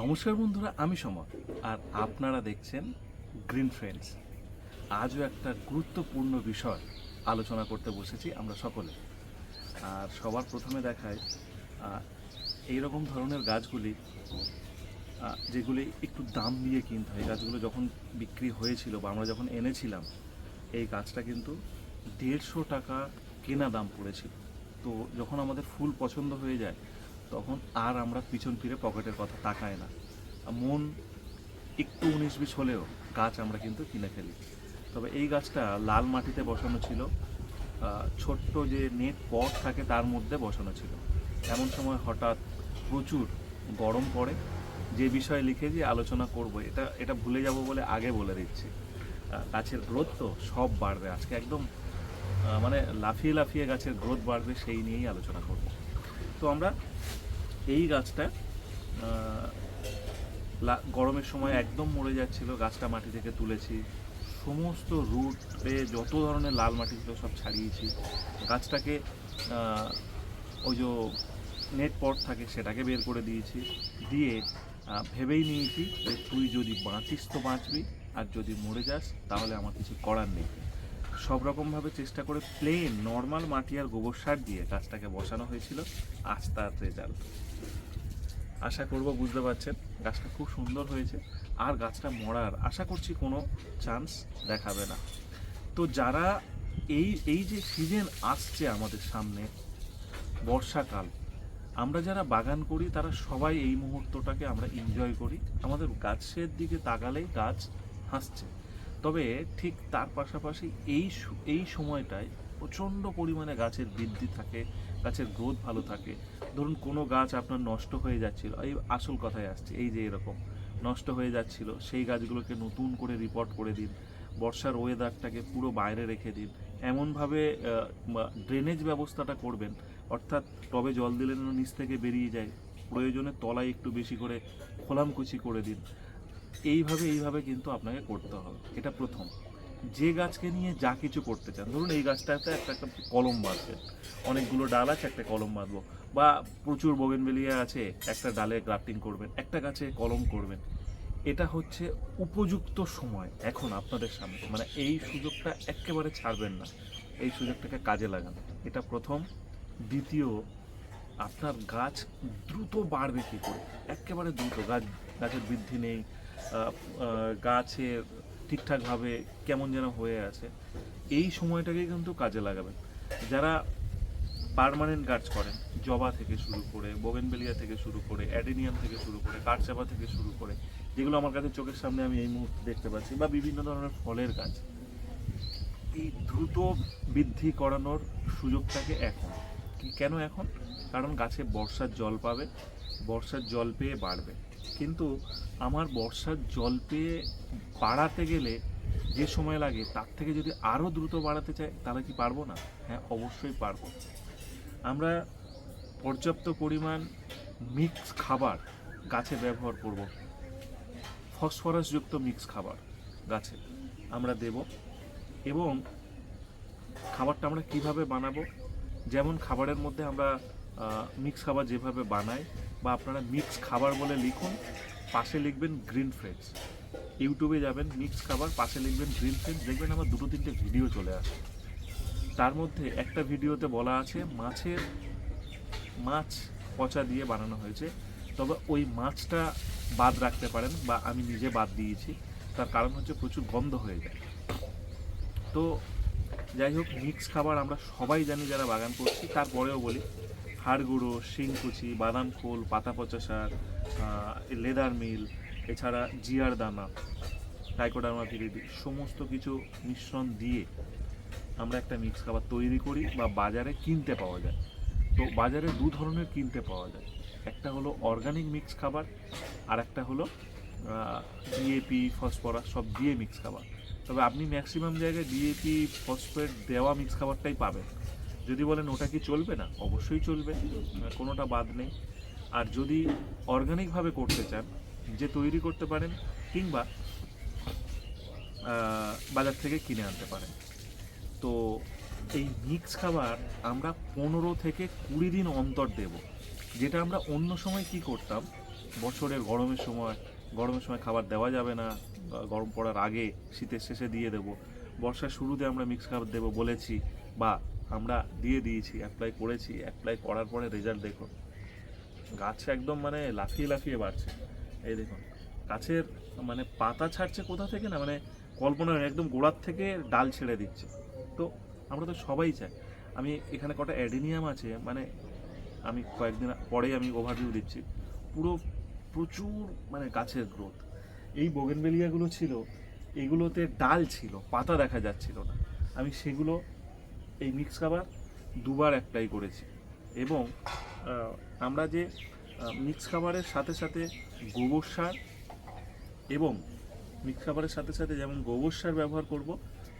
নমস্কার বন্ধুরা, আমি সমর। আর আপনারা দেখছেন গ্রিন ফ্রেন্ডস আজও একটা গুরুত্বপূর্ণ বিষয় আলোচনা করতে বসেছি আমরা সকলে। আর সবার প্রথমে দেখায় এই রকম ধরনের গাছগুলি যেগুলি একটু দাম দিয়ে কিনতে হয় গাছগুলো যখন বিক্রি হয়েছিল বা আমরা যখন এনেছিলাম, এই গাছটা কিন্তু দেড়শো টাকা কেনা দাম পড়েছিল। তো যখন আমাদের ফুল পছন্দ হয়ে যায় তখন আর আমরা পিছন ফিরে পকেটের কথা তাকাই না। মন একটু উনিশ বিশ হলেও গাছ আমরা কিন্তু কিনে ফেলি। তবে এই গাছটা লাল মাটিতে বসানো ছিল। ছোট্ট যে নেট পট থাকে তার মধ্যে বসানো ছিল। এমন সময় হঠাৎ প্রচুর গরম পড়ে। যে বিষয়ে লিখে যে আলোচনা করব, এটা এটা ভুলে যাব বলে আগে বলে দিচ্ছি। গাছের গ্রোথ তো সব বাড়বে। আজকে একদম মানে লাফিয়ে লাফিয়ে গাছের গ্রোথ বাড়বে সেই নিয়েই আলোচনা করব। তো আমরা এই গাছটা গরমের সময় একদম মরে যাচ্ছিল, গাছটা মাটি থেকে তুলেছি। সমস্ত রুটে যত ধরনের লাল মাটি ছিল সব ছাড়িয়েছি। গাছটাকে ওই যে নেট পট থাকে সেটাকে বের করে দিয়েছি। দিয়ে ভেবেই নিয়েছি যে তুই যদি বাঁচিস তো বাঁচবি, আর যদি মরে যাস তাহলে আমার কিছু করার নেই। সব রকমভাবে চেষ্টা করে প্লেন নর্মাল মাটি আর গোবর সার দিয়ে গাছটাকে বসানো হয়েছিল আজ তার রেজাল্ট আশা করব বুঝতে পারছেন, গাছটা খুব সুন্দর হয়েছে আর গাছটা মরার আশা করছি কোনো চান্স দেখাবে না। তো যারা এই এই যে সিজন আসছে আমাদের সামনে, বর্ষাকাল, আমরা যারা বাগান করি তারা সবাই এই মুহূর্তটাকে আমরা এনজয় করি। আমাদের গাছের দিকে তাকালেই গাছ হাসছে। তবে ঠিক তার পাশাপাশি এই এই সময়টায় প্রচণ্ড পরিমাণে গাছের বৃদ্ধি থাকে, গাছের গ্রোথ ভালো থাকে। ধরুন কোনো গাছ আপনার নষ্ট হয়ে যাচ্ছিল, এই আসল কথায় আসছে, এই যে এরকম নষ্ট হয়ে যাচ্ছিল, সেই গাছগুলোকে নতুন করে রিপোর্ট করে দিন, বর্ষার ওয়েদারটাকে পুরো বাইরে রেখে দিন। এমনভাবে ড্রেনেজ ব্যবস্থাটা করবেন, অর্থাৎ টবে জল দিলে যেন নিচ থেকে বেরিয়ে যায়, প্রয়োজনে তলায় একটু বেশি করে খোলামকুচি করে দিন। এইভাবে এইভাবে কিন্তু আপনাকে করতে হবে। এটা প্রথম। যে গাছকে নিয়ে যা কিছু করতে চান, ধরুন এই গাছটাতে একটা একটা কলম বাঁধবেন। অনেকগুলো ডাল আছে, একটা কলম বাঁধবো। বা প্রচুর বোগেনবেলিয়া আছে, একটা ডালে গ্রাফটিং করবেন, একটা গাছে কলম করবেন। এটা হচ্ছে উপযুক্ত সময় এখন আপনাদের সামনে। মানে এই সুযোগটা একেবারে ছাড়বেন না। এই সুযোগটাকে কাজে লাগান। এটা প্রথম। দ্বিতীয়, আপনার গাছ দ্রুত বাড়বে কী করে? একেবারে দ্রুত। গাছ, গাছের বৃদ্ধি নেই আহ, ঠিকঠাকভাবে কেমন যেন হয়ে আছে এই সময়টাকে কিন্তু কাজে লাগাবেন। যারা পার্মানেন্ট গাছ করেন জবা থেকে শুরু করে বোগেনবেলিয়া থেকে শুরু করে অ্যাডেনিয়াম থেকে শুরু করে কাঠচাপা থেকে শুরু করে যেগুলো আমার কাছে চোখের সামনে আমি এই মুহূর্তে দেখতে পাচ্ছি বা বিভিন্ন ধরনের ফলের গাছ এই দ্রুত বৃদ্ধি করানোর সুযোগটাকে এখন কেন এখন? কারণ গাছে বর্ষার জল পাবে বর্ষার জল পেয়ে বাড়বে। কিন্তু আমার বর্ষার জল পেয়ে বাড়াতে গেলে যে সময় লাগে, তার থেকে যদি আরও দ্রুত বাড়াতে চাই, তাহলে কি পারব না? হ্যাঁ অবশ্যই পারব। আমরা পর্যাপ্ত পরিমাণ মিক্স খাবার গাছে ব্যবহার করব। ফসফরাসযুক্ত মিক্স খাবার গাছে আমরা দেব এবং খাবারটা আমরা কীভাবে বানাবো? যেমন খাবারের মধ্যে আমরা মিক্স খাবার যেভাবে বানাই বা আপনারা মিক্স খাবার বলে লিখুন, পাশে লিখবেন গ্রিন ফ্রেন্ডস ইউটিউবে যাবেন, মিক্স খাবার, পাশে লিখবেন গ্রিন ফ্রেন্ডস দেখবেন আমার দুটো তিনটে ভিডিও চলে আসে। তার মধ্যে একটা ভিডিওতে বলা আছে, মাছের মাছ পচা দিয়ে বানানো হয়েছে। তবে ওই মাছটা বাদ রাখতে পারেন বা আমি নিজে বাদ দিয়েছি। তার কারণ হচ্ছে প্রচুর গন্ধ হয়ে যায়। তো যাই হোক, মিক্স খাবার আমরা সবাই জানি যারা বাগান করছি, তারপরেও বলি হাড় গুঁড়ো শিংকুচি বাদাম খোল, পাতা পচা সার লেদার মিল, এছাড়া জিয়ার দানা টাইকোডার্মা ভিরিডি সমস্ত কিছু মিশ্রণ দিয়ে আমরা একটা মিক্স খাবার তৈরি করি বা বাজারে কিনতে পাওয়া যায়। তো বাজারে দু ধরনের কিনতে পাওয়া যায়। একটা হলো অর্গানিক মিক্স খাবার, আর একটা হলো ডিএপি ফসফরাস, সব দিয়ে মিক্স খাবার। তবে আপনি ম্যাক্সিমাম জায়গায় ডিএপি ফসফেট দেওয়া মিক্স খাবারটাই পাবেন। যদি বলেন ওটা কি চলবে না? অবশ্যই চলবে কোনোটা বাদ নেই। আর যদি অর্গানিকভাবে করতে চান, যে তৈরি করতে পারেন কিংবা বাজার থেকে কিনে আনতে পারেন। তো এই মিক্স খাবার আমরা পনেরো থেকে কুড়ি দিন অন্তর দেব। যেটা আমরা অন্য সময় কি করতাম, বছরের গরমের সময় গরমের সময় খাবার দেওয়া যাবে না গরম পড়ার আগে শীতের শেষে দিয়ে দেব। বর্ষার শুরুতে আমরা মিক্স খাবার দেবো বলেছি, বা আমরা দিয়ে দিয়েছি অ্যাপ্লাই করেছি অ্যাপ্লাই করার পরে রেজাল্ট দেখুন। গাছ একদম মানে লাফিয়ে লাফিয়ে বাড়ছে। এই দেখুন, গাছের মানে পাতা ছাড়ছে কোথা থেকে না? মানে কল্পনা একদম গোড়ার থেকে ডাল ছেড়ে দিচ্ছে। তো আমরা তো সবাই চাই। আমি এখানে কটা অ্যাডিনিয়াম আছে মানে আমি কয়েকদিন পরেই আমি ওভারভিউ দিচ্ছি। পুরো প্রচুর মানে গাছের গ্রোথ এই বোগেনবেলিয়াগুলো ছিল, এগুলোতে ডাল ছিল, পাতা দেখা যাচ্ছিল না। আমি সেগুলো এই মিক্স খাবার দুবার অ্যাপ্লাই করেছি। এবং আমরা যে মিক্স খাবারের সাথে সাথে গোবর সার এবং মিক্স খাবারের সাথে সাথে যেমন গোবর সার ব্যবহার করব,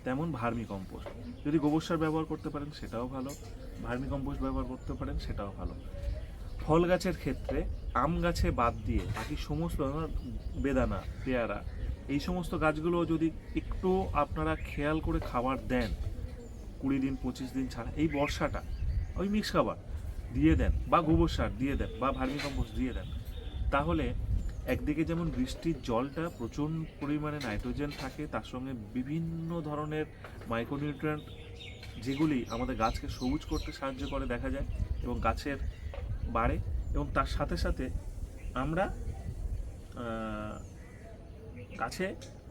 তেমন ভার্মি কম্পোস্ট। যদি গোবর সার ব্যবহার করতে পারেন, সেটাও ভালো। ভার্মি কম্পোস্ট ব্যবহার করতে পারেন, সেটাও ভালো। ফল গাছের ক্ষেত্রে আম গাছে বাদ দিয়ে বাকি সমস্ত বেদানা, পেয়ারা, এই সমস্ত গাছগুলো যদি একটু আপনারা খেয়াল করে খাবার দেন কুড়ি দিন, পঁচিশ দিন ছাড়া এই বর্ষাটা ওই মিক্স খাবার দিয়ে দেন বা গোবর সার দিয়ে দেন বা ভার্মি কম্পোস্ট দিয়ে দেন। তাহলে একদিকে যেমন বৃষ্টির জলটা প্রচুর পরিমাণে নাইট্রোজেন থাকে, তার সঙ্গে বিভিন্ন ধরনের মাইক্রোনিউট্রিয়েন্ট যেগুলি আমাদের গাছকে সবুজ করতে সাহায্য করে দেখা যায় এবং গাছের বাড়ে এবং তার সাথে সাথে আমরা গাছে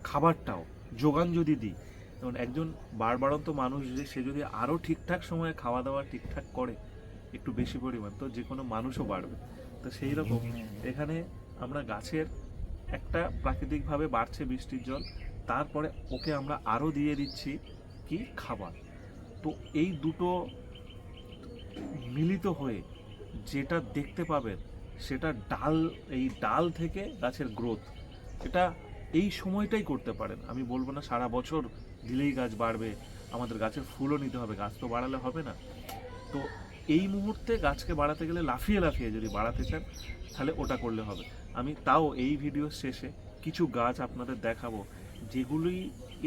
খাবারটাও, যোগান যদি দিই যেমন একজন বারবারন্ত মানুষ যে সে যদি আরও ঠিকঠাক সময়ে খাওয়া দাওয়া ঠিকঠাক করে একটু বেশি পরিমাণ তো যে কোনো মানুষও বাড়বে। তো সেই রকম এখানে আমরা গাছের একটা প্রাকৃতিকভাবে বাড়ছে বৃষ্টির জল তারপরে ওকে আমরা আরও দিয়ে দিচ্ছি কি? খাবার। তো এই দুটো মিলিত হয়ে যেটা দেখতে পাবেন সেটা ডাল এই ডাল থেকে গাছের গ্রোথ এটা এই সময়টাই করতে পারেন। আমি বলব না সারা বছর দিলেই গাছ বাড়বে, আমাদের গাছের ফুলও নিতে হবে, গাছ তো বাড়ালে হবে না। তো এই মুহূর্তে গাছকে বাড়াতে গেলে লাফিয়ে লাফিয়ে যদি বাড়াতে চান, তাহলে ওটা করলে হবে। আমি তাও এই ভিডিও শেষে কিছু গাছ আপনাদের দেখাবো যেগুলি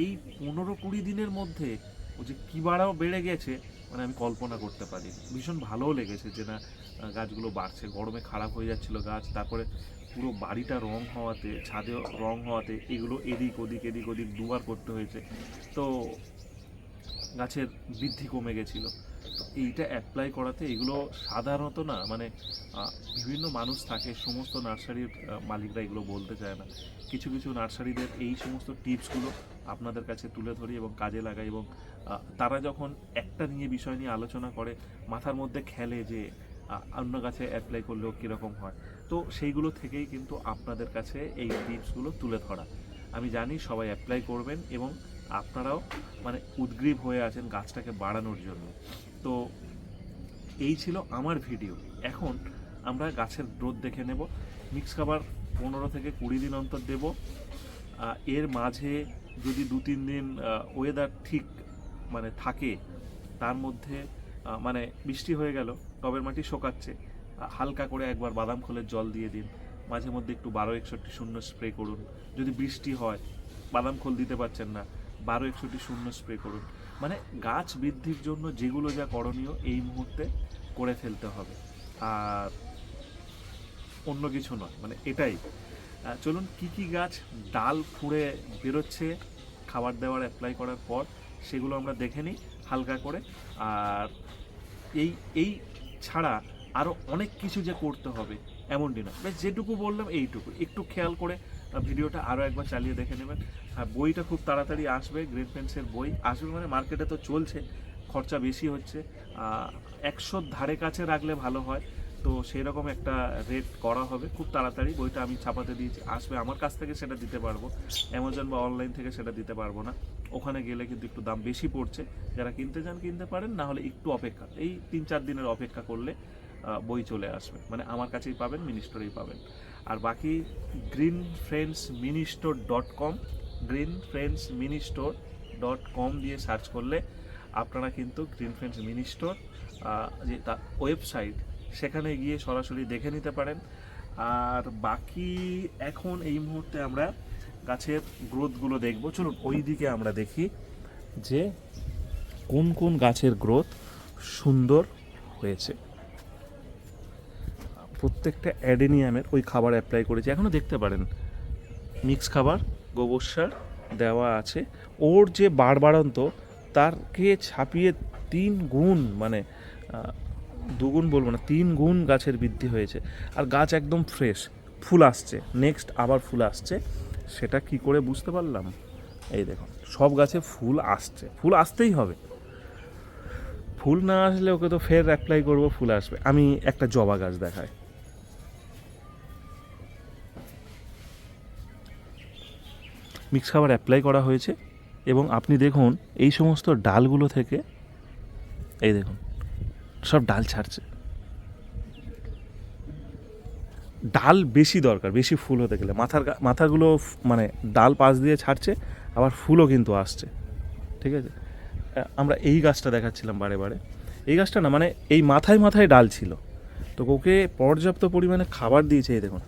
এই পনেরো কুড়ি দিনের মধ্যে ও যে কী বাড়াও বেড়ে গেছে মানে আমি কল্পনা করতে পারি ভীষণ ভালোও লেগেছে যে না গাছগুলো বাড়ছে। গরমে খারাপ হয়ে যাচ্ছিল গাছ, তারপরে পুরো বাড়িটা রং হওয়াতে, ছাদে রং হওয়াতে এগুলো এদিক ওদিক এদিক ওদিক দুবার করতে হয়েছে। তো গাছের বৃদ্ধি কমে গেছিল। তো এইটা অ্যাপ্লাই করাতে এগুলো সাধারণত না মানে বিভিন্ন মানুষ থাকে, সমস্ত নার্সারির মালিকরা এগুলো বলতে চায় না। কিছু কিছু নার্সারিদের এই সমস্ত টিপসগুলো আপনাদের কাছে তুলে ধরি এবং কাজে লাগাই এবং তারা যখন একটা নিয়ে বিষয় নিয়ে আলোচনা করে, মাথার মধ্যে খেলে যে অন্য গাছে অ্যাপ্লাই করলেও কীরকম হয়। তো সেইগুলো থেকেই কিন্তু আপনাদের কাছে এই টিপসগুলো তুলে ধরা। আমি জানি সবাই অ্যাপ্লাই করবেন এবং আপনারাও মানে উদ্গ্রীব হয়ে আছেন গাছটাকে বাড়ানোর জন্য। তো এই ছিল আমার ভিডিও এখন আমরা গাছের গ্রোথ দেখে নেব। মিক্স খাবার পনেরো থেকে কুড়ি দিন অন্তর দেব। এর মাঝে যদি দু তিন দিন ওয়েদার ঠিক মানে থাকে, তার মধ্যে মানে বৃষ্টি হয়ে গেল, টবের মাটি শোকাচ্ছে হালকা করে একবার বাদাম খোলের জল দিয়ে দিন। মাঝে মধ্যে একটু বারো একষট্টি শূন্য স্প্রে করুন। যদি বৃষ্টি হয়, বাদাম খোল দিতে পারছেন না, বারো একষট্টি শূন্য স্প্রে করুন। মানে গাছ বৃদ্ধির জন্য যেগুলো যা করণীয় এই মুহূর্তে করে ফেলতে হবে। আর অন্য কিছু নয় মানে এটাই। চলুন কি কি গাছ ডাল ফুঁড়ে বেরোচ্ছে, খাবার দেওয়ার অ্যাপ্লাই করার পর সেগুলো আমরা দেখে নিই হালকা করে। আর এই এই ছাড়া আরও অনেক কিছু যে করতে হবে, এমনটি না বেশ, যেটুকু বললাম এইটুকু। একটু খেয়াল করে ভিডিওটা আরও একবার চালিয়ে দেখে নেবেন। আর বইটা খুব তাড়াতাড়ি আসবে গ্রেট পেন্সের বই। আসবে মানে মার্কেটে তো চলছে, খরচা বেশি হচ্ছে। একশোর ধারে কাছে রাখলে ভালো হয়। তো সেই রকম একটা রেট করা হবে। খুব তাড়াতাড়ি বইটা আমি ছাপাতে দিয়েছি। আসবে আমার কাছ থেকে সেটা দিতে পারব। অ্যামাজন বা অনলাইন থেকে সেটা দিতে পারব না। ওখানে গেলে কিন্তু একটু দাম বেশি পড়ছে। যারা কিনতে চান কিনতে পারেন, না হলে একটু অপেক্ষা। এই তিন চার দিনের অপেক্ষা করলে বই চলে আসবে। মানে আমার কাছেই পাবেন মিনি স্টোরেই পাবেন। আর বাকি green friends mini store dot com green friends mini store dot com দিয়ে সার্চ করলে আপনারা কিন্তু গ্রিন ফ্রেন্ডস মিনি স্টোর যে তার ওয়েবসাইট সেখানে গিয়ে সরাসরি দেখে নিতে পারেন। আর বাকি এখন এই মুহূর্তে আমরা গাছের গ্রোথগুলো দেখব। চলুন ওই দিকে আমরা দেখি যে কোন কোন গাছের গ্রোথ সুন্দর হয়েছে। প্রত্যেকটা অ্যাডেনিয়ামের ওই খাবার অ্যাপ্লাই করেছি। এখনও দেখতে পারেন। মিক্স খাবার, গোবর সার দেওয়া আছে। ওর যে বাড়বাড়ন্ত, তারকে ছাপিয়ে তিন গুণ মানে দুগুণ বলব না, তিন গুণ গাছের বৃদ্ধি হয়েছে। আর গাছ একদম ফ্রেশ ফুল আসছে। নেক্সট আবার ফুল আসছে। সেটা কি করে বুঝতে পারলাম? এই দেখুন, সব গাছে ফুল আসছে। ফুল আসতেই হবে। ফুল না আসলে ওকে তো ফের অ্যাপ্লাই করব, ফুল আসবে। আমি একটা জবা গাছ দেখাই। মিক্স খাবার অ্যাপ্লাই করা হয়েছে এবং আপনি দেখুন এই সমস্ত ডালগুলো থেকে, এই দেখুন, সব ডাল ছাড়ছে। ডাল বেশি দরকার, বেশি ফুল হতে গেলে। মাথার মাথাগুলো মানে ডাল পাশ দিয়ে ছাড়ছে, আবার ফুলও কিন্তু আসছে। ঠিক আছে? আমরা এই গাছটা দেখাচ্ছিলাম বারে বারে। এই গাছটা না মানে এই মাথায় মাথায় ডাল ছিল। তো ওকে পর্যাপ্ত পরিমাণে খাবার দিয়েছে, এই দেখুন।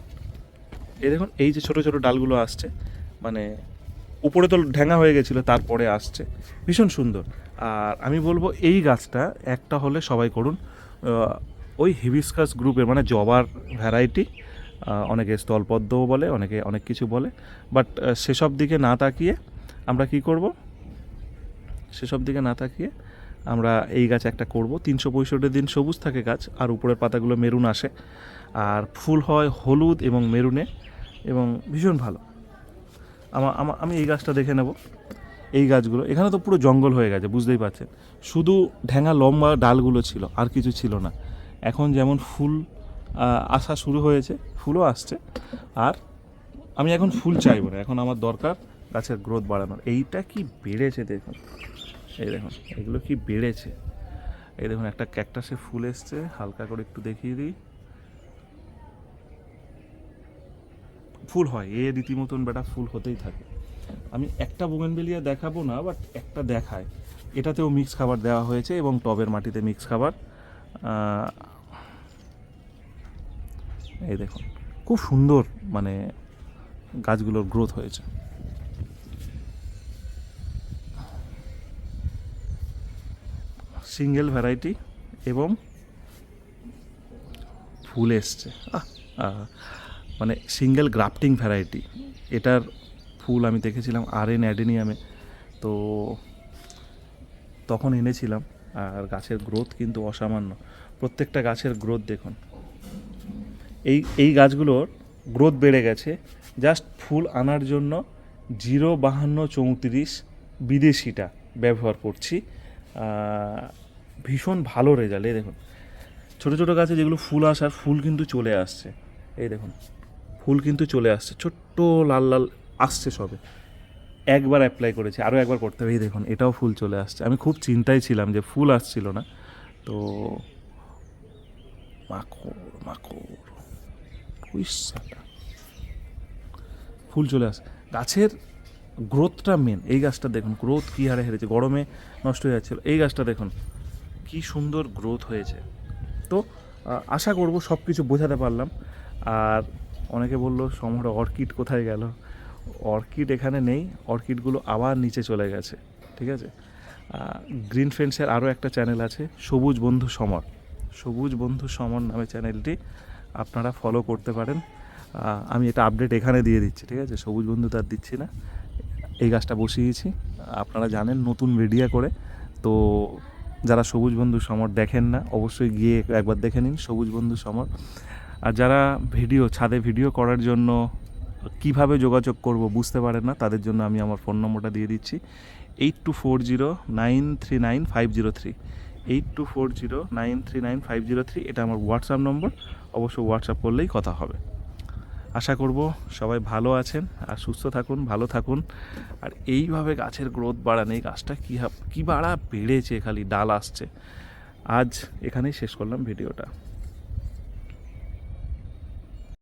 এই দেখুন, এই যে ছোটো ছোটো ডালগুলো আসছে মানে উপরে তো ঢ্যাঙা হয়ে গেছিল, তারপরে আসছে। ভীষণ সুন্দর। আর আমি বলব, এই গাছটা একটা হলে সবাই করুন। ওই হিবিস্কাস গ্রুপের মানে জবার ভ্যারাইটি অনেকে স্থলপদ্মও বলে, অনেকে অনেক কিছু বলে। বাট সেসব দিকে না তাকিয়ে আমরা কি করব? সেসব দিকে না তাকিয়ে আমরা এই গাছ একটা করব। তিনশো পঁয়ষট্টি দিন সবুজ থাকে গাছ, আর উপরের পাতাগুলো মেরুন আসে। আর ফুল হয় হলুদ এবং মেরুনে, এবং ভীষণ ভালো। আমা, আমা- আমি এই গাছটা দেখে নেব। এই গাছগুলো, এখানে তো পুরো জঙ্গল হয়ে গেছে, বুঝতেই পারছেন। শুধু ঢ্যাঙা লম্বা ডালগুলো ছিল, আর কিছু ছিল না। এখন যেমন ফুল আসা শুরু হয়েছে, ফুলও আসছে। আর আমি এখন ফুল চাইব না, এখন আমার দরকার গাছের গ্রোথ বাড়ানোর। এইটা কি বেড়েছে দেখুন। এই দেখুন, এগুলো কি বেড়েছে। এই দেখুন, একটা ক্যাকটাসে ফুল এসছে, হালকা করে একটু দেখিয়ে দিই। ফুল হয় এ রীতিমতন বেটা ফুল হতেই থাকে। আমি একটা বোগেনবেলিয়া দেখাবো না বাট একটা দেখায়। এটাতেও মিক্স খাবার দেওয়া হয়েছে এবং টবের মাটিতে মিক্স খাবার। এই দেখুন খুব সুন্দর মানে গাছগুলোর গ্রোথ হয়েছে। সিঙ্গেল ভ্যারাইটি এবং ফুল এসছে। আহ, মানে সিঙ্গেল গ্রাফটিং ভ্যারাইটি এটার ফুল আমি দেখেছিলাম, আর এন অ্যাডেনিয়ামে। তো তখন এনেছিলাম, আর গাছের গ্রোথ কিন্তু অসামান্য। প্রত্যেকটা গাছের গ্রোথ দেখুন। এই এই গাছগুলোর গ্রোথ বেড়ে গেছে। জাস্ট ফুল আনার জন্য জিরো বাহান্ন চৌত্রিশ বিদেশিটা ব্যবহার করছি। ভীষণ ভালো রেজাল্ট এই দেখুন। ছোটো ছোটো গাছে যেগুলো ফুল আসার, ফুল কিন্তু চলে আসছে। এই দেখুন। ফুল কিন্তু চলে আসছে, ছোট্ট লাল লাল আসছে সবে। একবার অ্যাপ্লাই করেছি আরও একবার করতে হবে। এই দেখুন, এটাও ফুল চলে আসছে। আমি খুব চিন্তায় ছিলাম যে ফুল আসছিল না। তো মাকড় মাকড় ফুল চলে আসে গাছের গ্রোথটা মেন এই গাছটা দেখুন গ্রোথ কী হারে হেরেছে? গরমে নষ্ট হয়ে যাচ্ছিল। এই গাছটা দেখুন, কি সুন্দর গ্রোথ হয়েছে। তো আশা করব সব কিছু বোঝাতে পারলাম। আর অনেকে বলল সমর অর্কিড কোথায় গেল? অর্কিড এখানে নেই, অর্কিডগুলো আবার নিচে চলে গেছে, ঠিক আছে? গ্রিন ফ্রেন্ডসের আরও একটা চ্যানেল আছে, সবুজ বন্ধু সমর। সবুজ বন্ধু সমর নামে চ্যানেলটি আপনারা ফলো করতে পারেন। আমি এটা আপডেট এখানে দিয়ে দিচ্ছি, ঠিক আছে? সবুজ বন্ধু তার দিচ্ছি না। এই গাছটা বসিয়েছি। আপনারা জানেন নতুন মিডিয়া করে। তো যারা সবুজ বন্ধু সমর দেখেন না, অবশ্যই গিয়ে একবার দেখে নিন সবুজ বন্ধু সমর। আর যারা ভিডিও, ছাদে ভিডিও করার জন্য কীভাবে যোগাযোগ করব বুঝতে পারেন না, তাদের জন্য আমি আমার ফোন নম্বরটা দিয়ে দিচ্ছি। Eight two four zero nine three nine five zero three. Eight two four zero nine three nine five zero three, এটা আমার হোয়াটসঅ্যাপ নম্বর। অবশ্য হোয়াটসঅ্যাপ করলেই কথা হবে। আশা করব সবাই ভালো আছেন আর সুস্থ থাকুন, ভালো থাকুন। আর এইভাবে গাছের গ্রোথ বাড়ান, এই গাছটা কী কী বাড়া বেড়েছে, খালি ডাল আসছে। আজ এখানেই শেষ করলাম ভিডিওটা।